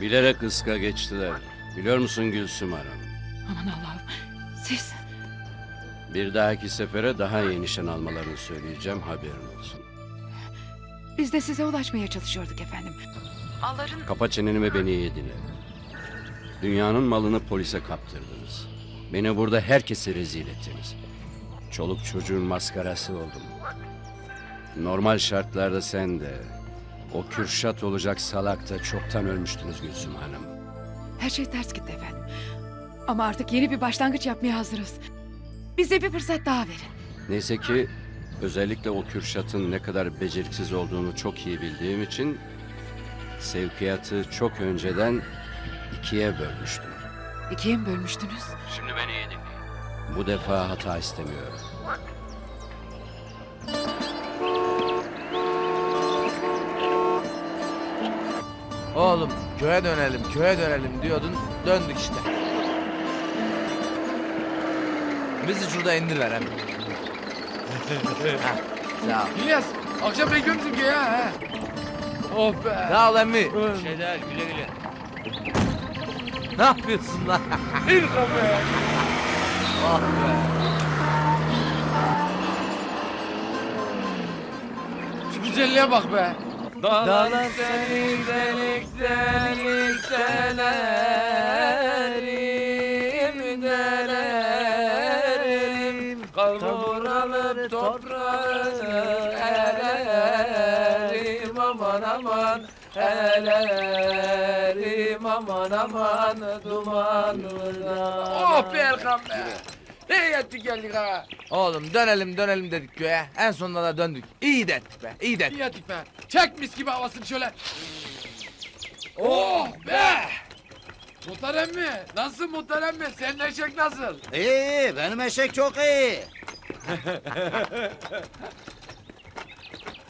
Bilerek ıska geçtiler. Biliyor musun Gülsüm Hanım? Aman Allah'ım. Siz Bir dahaki sefere daha iyi nişan almalarını söyleyeceğim haberin olsun. biz de size ulaşmaya çalışıyorduk efendim. Alların Kapa çeneni ve beni iyi dinle. Dünyanın malını polise kaptırdınız. Beni burada herkesi rezil ettiniz. Çoluk çocuğun maskarası oldum. Normal şartlarda sen de, o Kürşat olacak salak da çoktan ölmüştünüz Gülsüm Hanım. her şey ters gitti efendim. Ama artık yeni bir başlangıç yapmaya hazırız. Bize bir fırsat daha verin. Neyse ki özellikle o Kürşat'ın ne kadar beceriksiz olduğunu çok iyi bildiğim için sevkiyatı çok önceden ikiye bölmüştüm. İkiye mi bölmüştünüz? Şimdi beni iyi dinleyin. Bu defa hata istemiyorum. Oğlum köye dönelim, köye dönelim diyordun. Döndük işte. Bizi şurada hemen. Heh, Sağ ol. İlyas, akşam bekliyorum seni ya. He. Oh be. Sağ ol emmi. Şeyler güle güle. Ne yapıyorsun lan? İn kafaya. ah be. Şu güzelliğe bak be. Dağlar seni delik delik delerim. Delerim Kavuralı toprağı ererim aman aman Elerim aman aman dumanına. Oh be. Ne yettik geldik ha. Oğlum dönelim dönelim dedik köye en sonunda da döndük İyi de ettik be iyi de ettik İyi yettik be. Çek mis gibi havasını şöyle. Oh be. Muhterem mi? Nasılsın muhterem mi? Senin eşek nasıl? İyi, benim eşek çok iyi.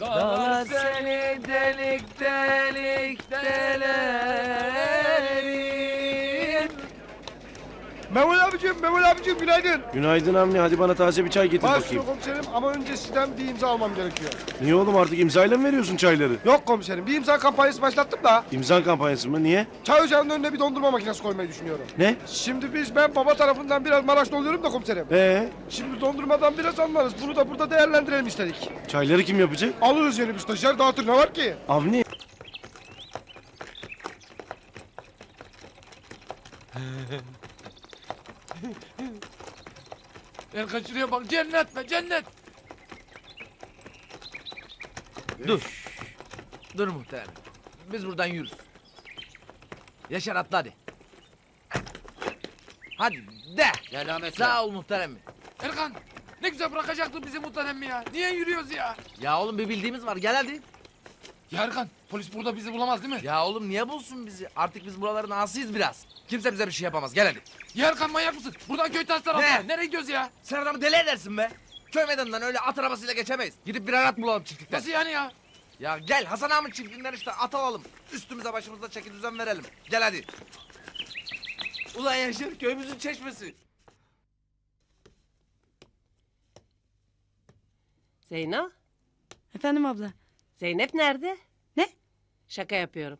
Dağlar seni delik delik delerim Memoli abicim, Memoli abicim günaydın. Günaydın Avni hadi bana taze bir çay getir Baş bakayım. komiserim ama önce sizden bir imza almam gerekiyor. Niye oğlum artık imzayla mı veriyorsun çayları? Yok komiserim, bir imza kampanyası başlattım da İmza kampanyası mı? Niye? çay ocağının önüne bir dondurma makinesi koymayı düşünüyorum. Ne? Şimdi biz ben baba tarafından biraz Maraşlı oluyorum da komiserim. Ee, Şimdi dondurmadan biraz anlarız. Bunu da burada değerlendirelim istedik. çayları kim yapacak? Alırız yeni bir stajyer dağıtır ne var ki? Avni. Erkan şuraya bak cennet be cennet. Dur Dur muhterem Biz buradan yürürüz Yaşar atla hadi Hadi de Selametle. Sağ ol muhterem Erkan ne güzel bırakacaktın bizi muhterem ya? Niye yürüyoruz ya? Ya oğlum bir bildiğimiz var gel hadi Ya Erkan polis burada bizi bulamaz değil mi? Ya oğlum niye bulsun bizi artık biz buraların asıyız biraz Kimse bize bir şey yapamaz gel hadi Ya Erkan manyak mısın? Buradan köy ters tarafta. Ne? Nereye gidiyoruz ya? Sen adamı deli edersin be Köy meydanından öyle at arabasıyla geçemeyiz Gidip birer at bulalım çiftlikten Nasıl yani ya? Ya gel Hasan Ahmet çiftliğinden işte at alalım Üstümüze başımıza çeki düzen verelim Gel hadi Ulan Yaşar köyümüzün çeşmesi Zeyno, Efendim abla. Zeynep nerede? Ne? Şaka yapıyorum.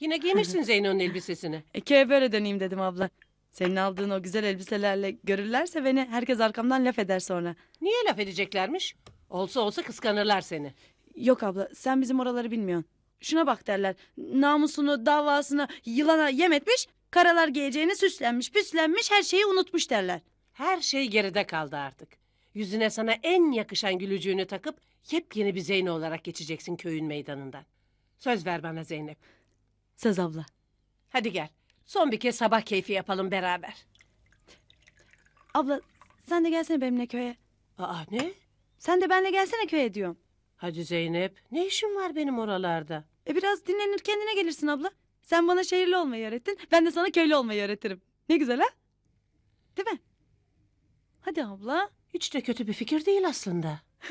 Yine giymişsin Zeyno'nun elbisesini. E, böyle döneyim dedim abla. Senin aldığın o güzel elbiselerle görürlerse beni herkes arkamdan laf eder sonra. Niye laf edeceklermiş? Olsa olsa kıskanırlar seni. Yok abla sen bizim oraları bilmiyorsun. Şuna bak derler. Namusunu, davasını yılana yem etmiş. Karalar giyeceğini süslenmiş, püslenmiş, her şeyi unutmuş derler. Her şey geride kaldı artık. Yüzüne sana en yakışan gülücüğünü takıp yepyeni bir Zeyno olarak geçeceksin köyün meydanından. Söz ver bana Zeynep. Söz abla. Hadi gel. Son bir kez sabah keyfi yapalım beraber. Abla sen de gelsene benimle köye. Aa ne? Sen de benimle gelsene köye diyorum. Hadi Zeynep. Ne işin var benim oralarda? E biraz dinlenir kendine gelirsin abla. Sen bana şehirli olmayı öğrettin. Ben de sana köylü olmayı öğretirim. Ne güzel ha? Değil mi? Hadi abla. Hiç de kötü bir fikir değil aslında.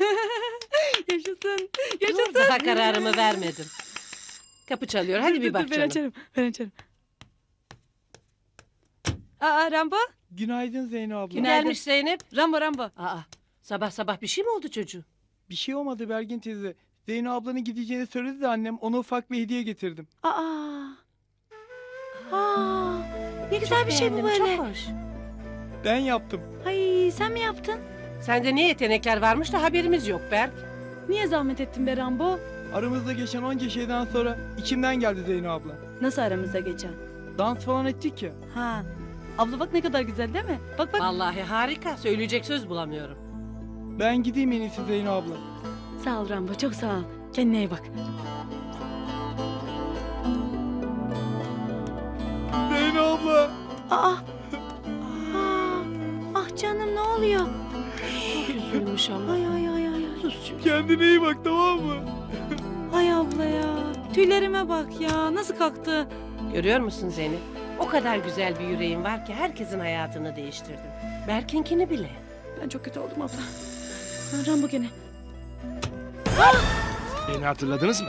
Yaşasın. Dur, Yaşasın. daha kararımı vermedim. Kapı çalıyor. Hadi Dur, bir dur, bak dur, Ben canım. açarım. Ben açarım. Aa Rambo. Günaydın Zeyno abla. Günaydın. Gelmiş Zeynep. Rambo Rambo. Aa, sabah sabah bir şey mi oldu çocuğum? Bir şey olmadı Bergin teyze. Zeyno ablanın gideceğini söyledi de annem ona ufak bir hediye getirdim. Aa. güzel bir şey bu Beğendim, böyle. Çok hoş. Ben yaptım. Ay sen mi yaptın? Sende ne yetenekler varmış da haberimiz yok Berk. Niye zahmet ettin be Rambo? Aramızda geçen onca şeyden sonra içimden geldi Zeyno abla. Nasıl aramızda geçen? Dans falan ettik ya. Ha. Abla bak ne kadar güzel değil mi? Bak bak. Vallahi harika. Söyleyecek söz bulamıyorum. Ben gideyim en iyisi Zeyno abla. Sağ ol Rambo çok sağ ol. Kendine iyi bak. Zeyno abla. Aa. Oluyor? Çok üzülmüş ama. Ay ay ay ay. ay. Kendine iyi bak tamam mı? Ay abla ya. Tüylerime bak ya. Nasıl kalktı? Görüyor musun Zeynep? O kadar güzel bir yüreğin var ki herkesin hayatını değiştirdin. Berk'inkini bile. Ben çok kötü oldum abla. Rambo gene. Beni hatırladınız mı?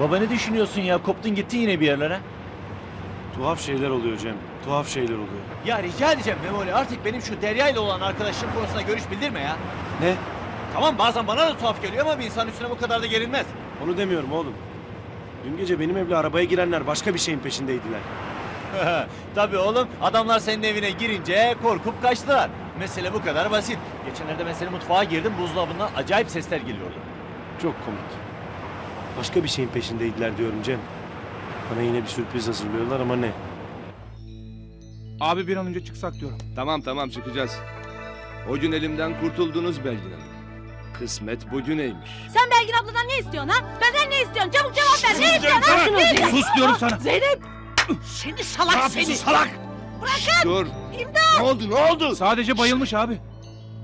Baba ne düşünüyorsun ya? Koptun gittin yine bir yerlere. Tuhaf şeyler oluyor Cem. Tuhaf şeyler oluyor. Ya rica edeceğim Memoli artık benim şu Derya ile olan arkadaşlığım konusunda görüş bildirme ya. Ne? Tamam bazen bana da tuhaf geliyor ama bir insan üstüne bu kadar da gerilmez. Onu demiyorum oğlum. Dün gece benim evle arabaya girenler başka bir şeyin peşindeydiler. Tabii oğlum adamlar senin evine girince korkup kaçtılar. Mesele bu kadar basit. Geçenlerde ben senin mutfağa girdim buzdolabından acayip sesler geliyordu. Çok komik. Başka bir şeyin peşindeydiler diyorum Cem. Bana yine bir sürpriz hazırlıyorlar ama ne? Abi bir an önce çıksak diyorum. Tamam tamam çıkacağız. O gün elimden kurtuldunuz Belgin Hanım. Kısmet bugüneymiş. Sen Belgin abladan ne istiyorsun ha? Benden ne istiyorsun? Çabuk cevap ver. Ne istiyorsun ha? Ol Zeynep. Sus diyorum sana. Zeynep! Seni salak seni! salak? Bırakın. Dur. İmdat. Ne oldu ne oldu? Sadece bayılmış abi.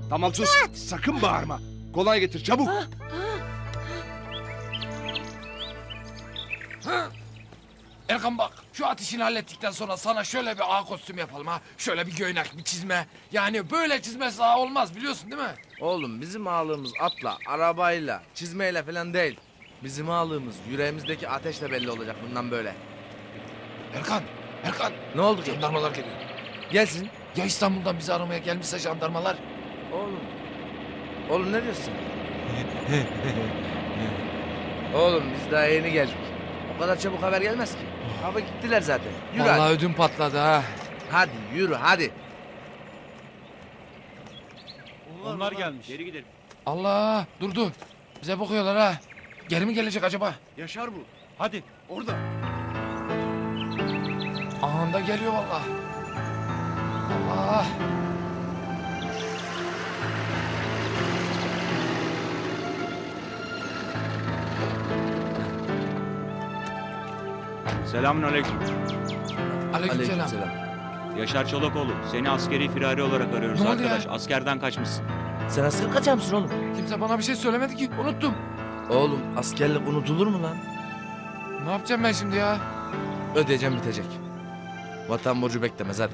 Tamam sus. Sakın bağırma. Kolay getir çabuk. Erkan bak şu at işini hallettikten sonra sana şöyle bir ağ kostüm yapalım ha. Şöyle bir göğnek bir çizme. Yani böyle çizmesi daha olmaz biliyorsun değil mi? Oğlum bizim ağlığımız atla, arabayla, çizmeyle falan değil. Bizim ağlığımız yüreğimizdeki ateşle belli olacak bundan böyle. Erkan, Erkan. Ne oldu ki? Jandarmalar geliyor. Gelsin. Ya İstanbul'dan bizi aramaya gelmişse jandarmalar? Oğlum. Oğlum ne diyorsun? Oğlum biz daha yeni geldik. O kadar çabuk haber gelmez ki. Hava gittiler zaten. Yürü Vallahi hadi. ödüm patladı ha. Hadi yürü hadi. Onlar gelmiş. Geri gidelim. Allah durdu. Bize bakıyorlar ha. Geri mi gelecek acaba? Yaşar bu. Hadi orada. Anında geliyor vallahi. Allah. Selamünaleyküm. Aleykümselam. Aleykümselam. Yaşar Çolakoğlu. Seni askeri firari olarak arıyoruz Ne oldu arkadaş. ya? Askerden kaçmışsın. Sen asker kaçar mısın oğlum? Kimse bana bir şey söylemedi ki. Unuttum. Oğlum askerlik unutulur mu lan? Ne yapacağım ben şimdi ya? Ödeyeceğim bitecek. Vatan borcu beklemez hadi.